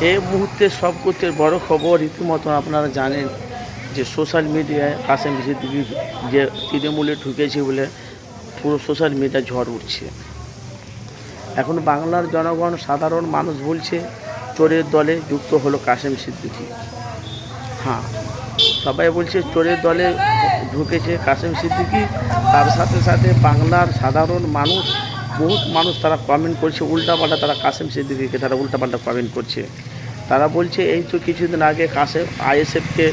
এই মুহূর্তে সবচেয়ে বড় খবর রীতিমতো আপনারা জানেন যে সোশ্যাল মিডিয়ায় কাসেম সিদ্দিকি যে তৃণমূলে ঢুকেছে বলে পুরো সোশ্যাল মিডিয়া ঝড় উঠছে। এখন বাংলার জনগণ সাধারণ মানুষ বলছে চোরের দলে যুক্ত হলো কাসেম সিদ্দিকি হ্যাঁ সবাই বলছে চোরের দলে ঢুকেছে কাসেম সিদ্দিকি তার সাথে সাথে বাংলার সাধারণ মানুষ বহুত মানুষ তারা কমেন্ট করছে, উল্টাপাল্টা তারা কাসেম সিদ্দিকিকে তারা উল্টাপাল্টা কমেন্ট করছে। তারা বলছে, এই তো কিছুদিন আগে কাসেম, আইএসএফকে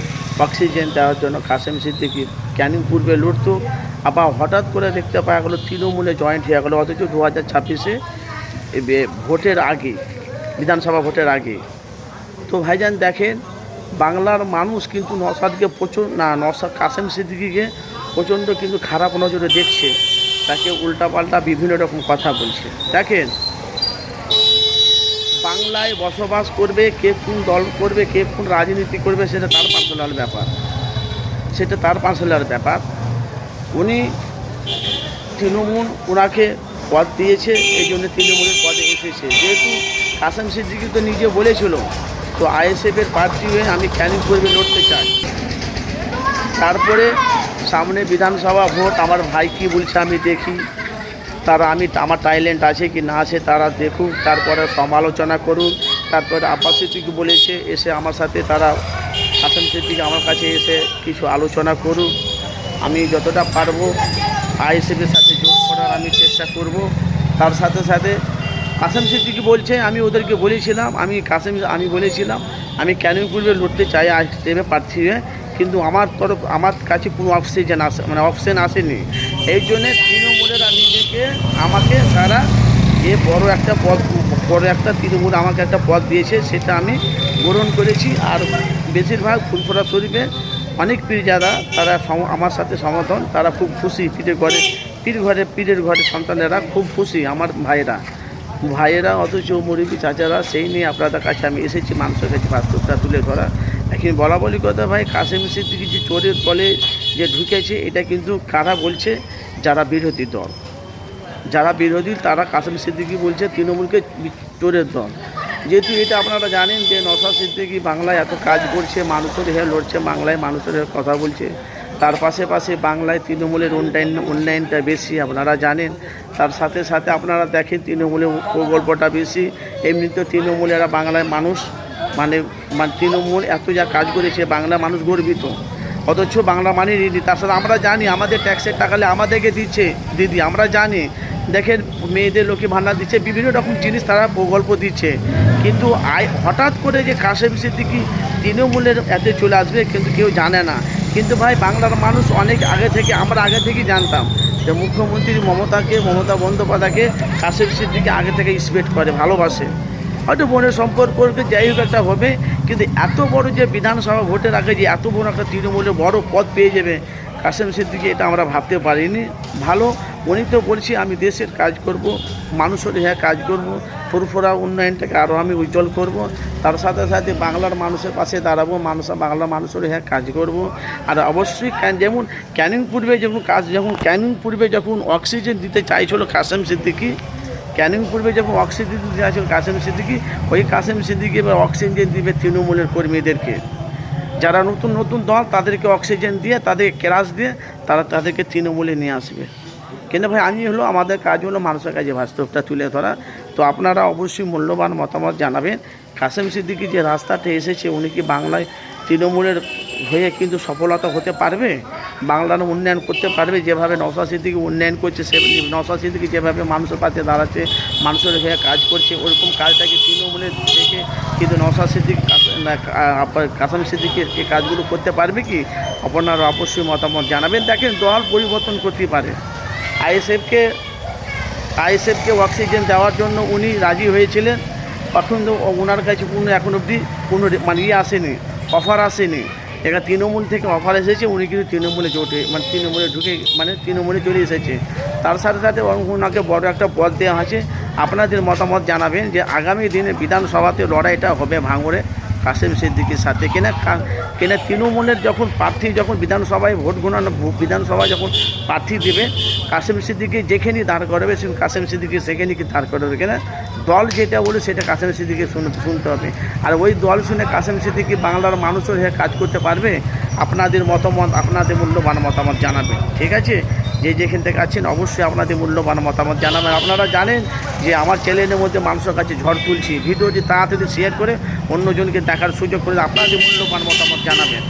অক্সিজেন দেওয়ার জন্য কাসেম সিদ্দিকি ক্যানিং পূর্বে লড়তো? আবার হঠাৎ করে দেখতে পাওয়া গেলো, তৃণমূলে জয়েন্ট হয়ে গেলো, অথচ দু হাজার ছাব্বিশে ভোটের আগে, বিধানসভা ভোটের আগে। তো ভাইজান দেখেন, বাংলার মানুষ কিন্তু নসাদকে প্রচুর, না নসাদ কাসেম সিদ্দিকিকে প্রচণ্ড কিন্তু খারাপ নজরে দেখছে। তাকে উল্টাপাল্টা বিভিন্ন রকম কথা বলছে। দেখেন, বাংলায় বসবাস করবে, কে কোন দল করবে, কে কোন রাজনীতি করবে, সেটা তার পার্সোনাল ব্যাপার। সেটা তার পার্সোনাল ব্যাপার। উনি তৃণমূল ওনাকে পদ দিয়েছে, এই জন্য তৃণমূলের পদে এসেছে। যেহেতু কাসেম সিদ্দিকি তো নিজে বলেছিল, তো আইএসএফের প্রার্থী হয়ে আমি ক্যানিং করবে লড়তে চাই? তারপরে সামনে বিধানসভা ভোট, আমার ভাই কি বলছে আমি দেখি। তারা আমি, আমার ট্যালেন্ট আছে কি না আছে তারা দেখুক, তারপরে সমালোচনা করুক, তারপরে আব্বাস সিদ্দিকি বলেছে, এসে আমার সাথে তারা, হাসান সিদ্দিকি আমার কাছে এসে কিছু আলোচনা করুক। আমি যতটা পারব আইএসএফের সাথে যোগ করার আমি চেষ্টা করব। তার সাথে সাথে কাসেম সিদ্দিকি বলছে, আমি ওদেরকে বলেছিলাম, আমি কাসেম, আমি বলেছিলাম, আমি কেন পূর্বে লড়তে চাই আইএসএফে প্রার্থী হয়ে কিন্তু আমার তরফ, আমার কাছে কোনো অক্সিজেন আসে মানে অপশন আসেনি। এই জন্যে তৃণমূলেরা নিজেকে, আমাকে তারা যে বড় একটা পদ, বড় একটা তৃণমূল আমাকে একটা পদ দিয়েছে, সেটা আমি গ্রহণ করেছি। আর বেশিরভাগ ফুলফোড়া শরীফে অনেক পীর যারা তারা আমার সাথে সমর্থন, তারা খুব খুশি পীরের ঘরে, পীর ঘরে, পীরের ঘরে সন্তানেরা খুব খুশি, আমার ভাইয়েরা। ভাইয়েরা অথচ মুরব্বী চাচারা, সেই নিয়ে আপনাদের কাছে আমি এসেছি, মানুষের কাছে বাস্তবটা তুলে ধরা। এখন বলা বলি কথা ভাই কাশেম সিদ্দিকি যে চোরের দলে যে ঢুকেছে, এটা কিন্তু কারা বলছে? যারা বিরোধী দল। যারা বিরোধী, তারা কাশেম সিদ্দিকি বলছে, তৃণমূলকে চোরের দল। যেহেতু এটা আপনারা জানেন যে নসা সিদ্দিকি বাংলায় এত কাজ করছে, মানুষের হয়ে লড়ছে, বাংলায় মানুষের কথা বলছে। তার পাশে পাশে বাংলায় তৃণমূলের উন্নয়ন উন্নয়নটা বেশি, আপনারা জানেন। তার সাথে সাথে আপনারা দেখেন তৃণমূলের প্রকল্পটা বেশি। এমনিতে তৃণমূলেরা বাংলায় মানুষ মানে মানে তৃণমূল এত যা কাজ করেছে বাংলা মানুষ গর্বিত। অথচ বাংলা মানে ঋণী। তার সাথে আমরা জানি, আমাদের ট্যাক্সের টাকালে আমাদেরকে দিচ্ছে দিদি, আমরা জানি। দেখেন, মেয়েদের লোকে ভান্ডার দিচ্ছে, বিভিন্ন রকম জিনিস তারা প্রকল্প দিচ্ছে। কিন্তু আয় হঠাৎ করে যে কাশেম সিদ্দিকি তৃণমূলের এতে চলে আসবে কিন্তু কেউ জানে না। কিন্তু ভাই, বাংলার মানুষ অনেক আগে থেকে, আমরা আগে থেকেই জানতাম যে মুখ্যমন্ত্রী মমতাকে, মমতা বন্দ্যোপাধ্যায়কে কাশেম সিদ্দিকি আগে থেকে স্পেক্ট করে, ভালোবাসে। হয়তো বোনের সম্পর্ককে যাই হোক একটা হবে, কিন্তু এত বড় যে বিধানসভা ভোটের আগে যে এত বড় একটা তৃণমূলের বড় পদ পেয়ে যাবে, কাসেম সিদ্দিকি, এটা আমরা ভাবতে পারিনি। ভালো, উনি তো বলছি, আমি দেশের কাজ করব, মানুষের হ্যাঁ কাজ করব, ফুরফুরা উন্নয়নটাকে আরও আমি উজ্জ্বল করব, তার সাথে সাথে বাংলার মানুষের পাশে দাঁড়াবো, মানুষ বাংলা মানুষের হ্যাঁ কাজ করব। আর অবশ্যই যেমন ক্যানিং পূর্বে যখন কাজ যখন ক্যানিং পূর্বে যখন অক্সিজেন দিতে চাইছিল কাসেম সিদ্দিকি ক্যানিং পূর্বে যখন অক্সিজেন দিতে আছে কাসেম সিদ্দিকি, ওই কাসেম সিদ্দিকি এবার অক্সিজেন দিবে তৃণমূলের কর্মীদেরকে। যারা নতুন নতুন দল, তাদেরকে অক্সিজেন দিয়ে তাদেরকে ক্রাশ দিয়ে, তারা তাদেরকে তৃণমূলে নিয়ে আসবে। কেন ভাই, আমি হলো, আমাদের কাজ হলো মানুষের কাছে বাস্তবটা তুলে ধরা। তো আপনারা অবশ্যই মূল্যবান মতামত জানাবেন। কাসেম সিদ্দিকি যে রাস্তাতে এসেছে, উনি কি বাংলায় তৃণমূলের হয়ে কিন্তু সফলতা হতে পারবে, বাংলার উন্নয়ন করতে পারবে, যেভাবে নওশাদ সিদ্দিকি উন্নয়ন করছে, সে নওশাদ সিদ্দিকি যেভাবে মানুষের পাশে দাঁড়াচ্ছে, মানুষের হয়ে কাজ করছে, ওরকম কাজটাকে তৃণমূলের থেকে কিন্তু নওশাদ সিদ্দিকি কাসাম সিদ্দিকি এই কাজগুলো করতে পারবে কি? আপনারা অবশ্যই মতামত জানাবেন। দেখেন, দল পরিবর্তন করতে পারে। আইএসএফকে আইএসএফকে অক্সিজেন দেওয়ার জন্য উনি রাজি হয়েছিলেন। তখন তো ওনার কাছে কোনো এখন অবধি কোনো মানে ইয়ে আসেনি, অফার আসেনি। এখানে তৃণমূল থেকে অফার এসেছে, উনি কিন্তু তৃণমূলে জোটে মানে তৃণমূলে ঢুকে মানে তৃণমূলে চলে এসেছে। তার সাথে সাথে ওনাকে বড় একটা পদ দেওয়া আছে আপনাদের মতামত জানাবেন যে আগামী দিনে বিধানসভাতে লড়াইটা হবে ভাঙড়ে, কাসেম সিদ্দিকির সাথে কিনা? কেনা তৃণমূলের যখন প্রার্থী যখন বিধানসভায় ভোট গণনা ভো- বিধানসভায় যখন প্রার্থী দেবে, কাশেম সিদ্দিকি যেখানে দাঁড় করাবে, সে কাসেম সিদ্দিকি সেখানে কি দাঁড় করাবে, কেন? দল যেটা বলে সেটা কাসেম সিদ্দিকে শুনতে হবে। আর ওই দল শুনে কাসেম সিদ্দিকি বাংলার মানুষও হয়ে কাজ করতে পারবে, আপনাদের মতামত, আপনাদের মূল্যবান মতামত জানাবে, ঠিক আছে? যে যেখান থেকে আছেন অবশ্যই আপনাদের মূল্যবান মতামত জানাবেন। আপনারা জানেন যে আমার চ্যানেলের মধ্যে মানুষের কাছে ঝড় তুলছি। ভিডিওটি তাড়াতাড়ি শেয়ার করে অন্যজনকে দেখার সুযোগ করে আপনাদের মূল্যবান মতামত জানাবেন।